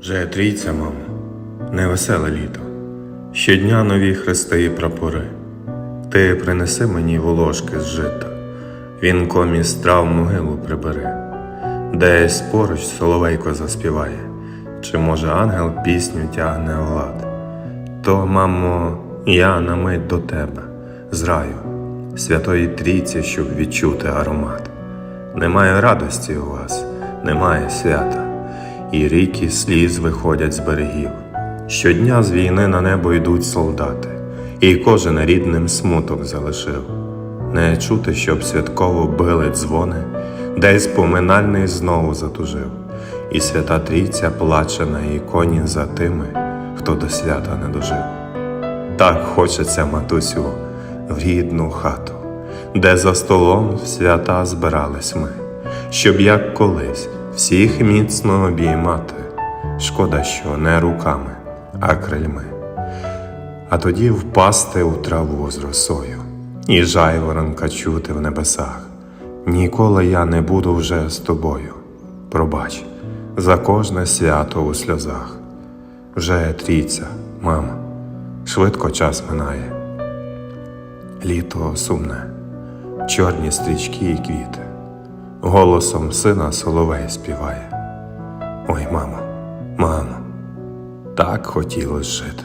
Вже трійця, мамо, невеселе літо. Щодня нові хрести і прапори. Ти принеси мені волошки з жита, вінком із трав могилу прибери, десь поруч соловейко заспіває, чи може ангел пісню тягне олад. То, мамо, я на мить до тебе, з раю, святої трійці, щоб відчути аромат. Немає радості у вас, немає свята, і ріки сліз виходять з берегів. Щодня з війни на небо йдуть солдати, і кожен рідним смуток залишив. Не чути, щоб святково били дзвони, десь поминальний знову затужив, і свята трійця плаче на іконі за тими, хто до свята не дожив. Так хочеться, матусю, в рідну хату, де за столом в свята збирались ми, щоб як колись всіх міцно обіймати. Шкода, що не руками, а крильми. А тоді впасти у траву з росою, і жайворонка чути в небесах. Ніколи я не буду вже з тобою. Пробач за кожне свято у сльозах. Вже трійця, мама, швидко час минає. Літо сумне, чорні стрічки і квіти. Голосом сина соловей співає. Ой, мамо, мамо, так хотілось жити.